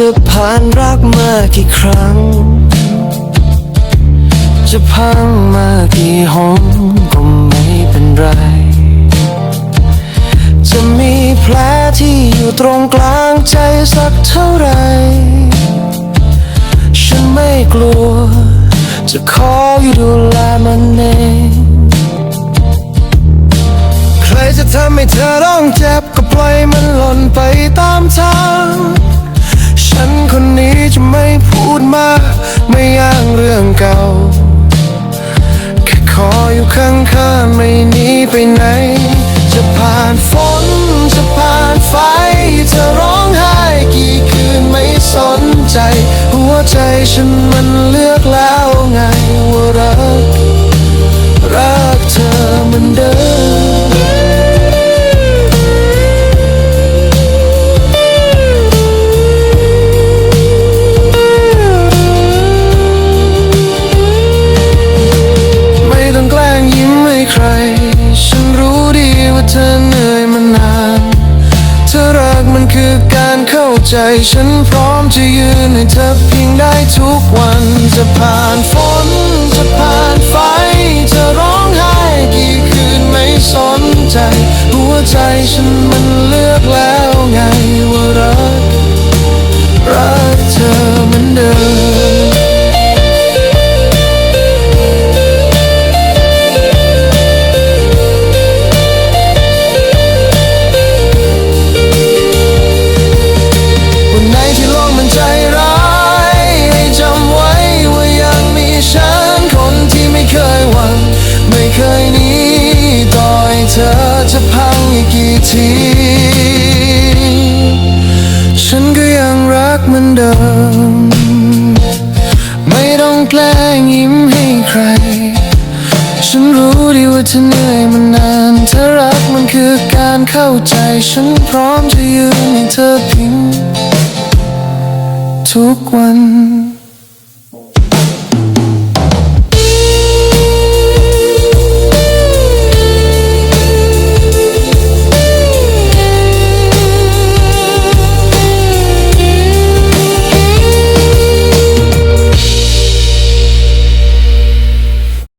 จะผ่านรักมากี่ครั้ง จะพังมากี่หนก็ไม่เป็นไร จะมีแผลที่อยู่ตรงกลางใจสักเท่าไหรฉันไม่กลัว จะขออยู่ดูแลมัน ก่า แค่ขออยู่ข้างๆไม่หนีไปไหน จะผ่านฝนจะผ่านไฟ จะร้องไห้กี่คืนไม่สนใจ หัวใจฉันมันเลือกแล้วไง คือการเข้าใจ ฉันพร้อมจะยืนให้เธอเพียงได้ทุกวันจะ ที ฉันก็ยังรักเหมือนเดิม ไม่ต้องแกล้งยิ้มให้ใคร ฉันรู้ดีว่าเธอเหนื่อยมานานเธอรักมันคือการเข้าใจ ฉันพร้อมจะยืนให้เธอพิงทุกวัน